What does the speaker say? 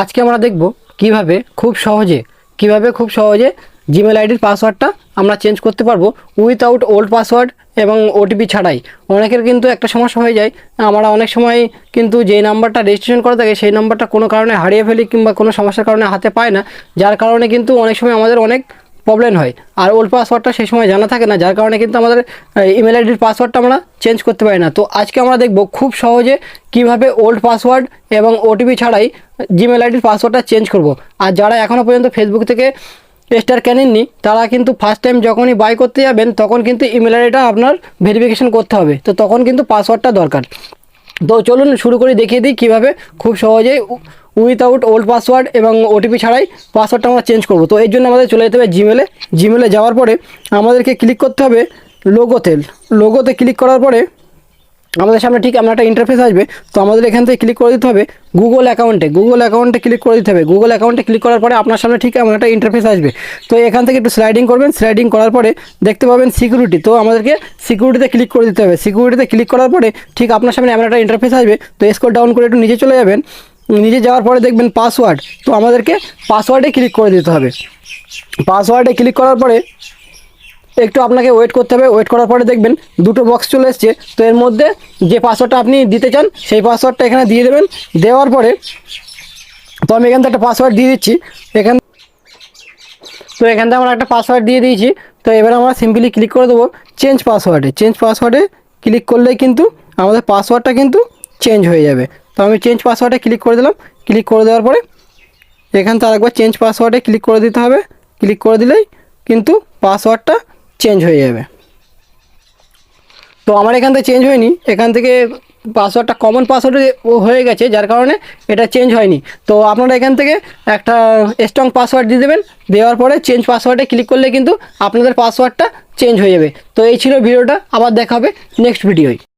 আজকে আমরা দেখব কীভাবে খুব সহজে, কীভাবে খুব সহজে জিমেল আইডির পাসওয়ার্ডটা আমরা চেঞ্জ করতে পারব উইথআউট ওল্ড পাসওয়ার্ড এবং ওটিপি ছাড়াই। অনেকের কিন্তু একটা সমস্যা হয়ে যায়। আমরা অনেক সময় কিন্তু যেই নাম্বারটা রেজিস্ট্রেশন করা থাকে, সেই নাম্বারটা কোনো কারণে হারিয়ে ফেলি কিংবা কোনো সমস্যার কারণে হাতে পায় না। যার কারণে কিন্তু অনেক সময় আমাদের অনেক প্রবলেম হয়। আর ওল্ড পাসওয়ার্ডটা সেই সময় জানা থাকে না, যার কারণে কিন্তু আমাদের ইমেল আইডির পাসওয়ার্ডটা আমরা চেঞ্জ করতে পারি না। তো আজকে আমরা দেখব খুব সহজে কীভাবে ওল্ড পাসওয়ার্ড এবং ওটিপি ছাড়াই জিমেল আইডির পাসওয়ার্ডটা চেঞ্জ করব। আর যারা এখনও পর্যন্ত ফেসবুক থেকে স্টার কেনেননি, তারা কিন্তু ফার্স্ট টাইম যখনই বাই করতে যাবেন, তখন কিন্তু ইমেল আইডিটা আপনার ভেরিফিকেশন করতে হবে। তো তখন কিন্তু পাসওয়ার্ডটা দরকার। তো চলুন শুরু করে, দেখিয়ে দিই কীভাবে খুব সহজেই উইথাউট ওল্ড পাসওয়ার্ড এবং ওটিপি ছাড়াই পাসওয়ার্ডটা আমরা চেঞ্জ করব। তো এর জন্য আমাদের চলে যেতে হবে জিমেলে জিমেলে যাওয়ার পরে আমাদেরকে ক্লিক করতে হবে লোগোতে লোগোতে ক্লিক করার পরে আমাদের সামনে ঠিক এমন একটা ইন্টারফেস আসবে। তো আমাদের এখান থেকে ক্লিক করে দিতে হবে গুগল অ্যাকাউন্টে গুগল অ্যাকাউন্টে ক্লিক করে দিতে হবে। গুগল অ্যাকাউন্টে ক্লিক করার পরে আপনার সামনে ঠিক এমন একটা ইন্টারফেস আসবে। তো এখান থেকে একটু স্লাইডিং করবেন। স্লাইডিং করার পরে দেখতে পাবেন সিকিউরিটি তো আমাদেরকে সিকিউরিটিতে ক্লিক করে দিতে হবে। সিকিউরিটিতে ক্লিক করার পরে ঠিক আপনার সামনে এমন একটা ইন্টারফেস আসবে। তো স্কোর ডাউন করে একটু নিচে চলে যাবেন। নিচে যাওয়ার পরে দেখবেন পাসওয়ার্ড তো আমাদেরকে পাসওয়ার্ডে ক্লিক করে দিতে হবে। পাসওয়ার্ডে ক্লিক করার পরে একটু আপনাকে ওয়েট করতে হবে ওয়েট করার পরে দেখবেন দুটো বক্স চলে এসছে। তো এর মধ্যে যে পাসওয়ার্ডটা আপনি দিতে চান, সেই পাসওয়ার্ডটা এখানে দিয়ে দেবেন। দেওয়ার পরে তো আমি এখান থেকে একটা পাসওয়ার্ড দিয়ে দিচ্ছি। এখান তো এখান থেকে আমরা একটা পাসওয়ার্ড দিয়ে দিয়েছি। তো এবার আমরা সিম্পলি ক্লিক করে দেবো চেঞ্জ পাসওয়ার্ডে চেঞ্জ পাসওয়ার্ডে ক্লিক করলেই কিন্তু আমাদের পাসওয়ার্ডটা কিন্তু চেঞ্জ হয়ে যাবে। তো আমি চেঞ্জ পাসওয়ার্ডে ক্লিক করে দিলাম। ক্লিক করে দেওয়ার পরে এখান থেকে আরেকবার চেঞ্জ পাসওয়ার্ডে ক্লিক করে দিতে হবে। ক্লিক করে দিলেই কিন্তু পাসওয়ার্ডটা চেঞ্জ হয়ে যাবে। তো আমার এখান থেকে চেঞ্জ হয়নি, এখান থেকে পাসওয়ার্ডটা কমন পাসওয়ার্ড হয়ে গেছে, যার কারণে এটা চেঞ্জ হয়নি। তো আপনারা এখান থেকে একটা স্ট্রং পাসওয়ার্ড দিয়ে দেবেন, দেওয়ার পরে চেঞ্জ পাসওয়ার্ডে ক্লিক করলে কিন্তু আপনাদের পাসওয়ার্ডটা চেঞ্জ হয়ে যাবে। তো এই ছিল ভিডিওটা, আবার দেখা হবে নেক্সট ভিডিওয়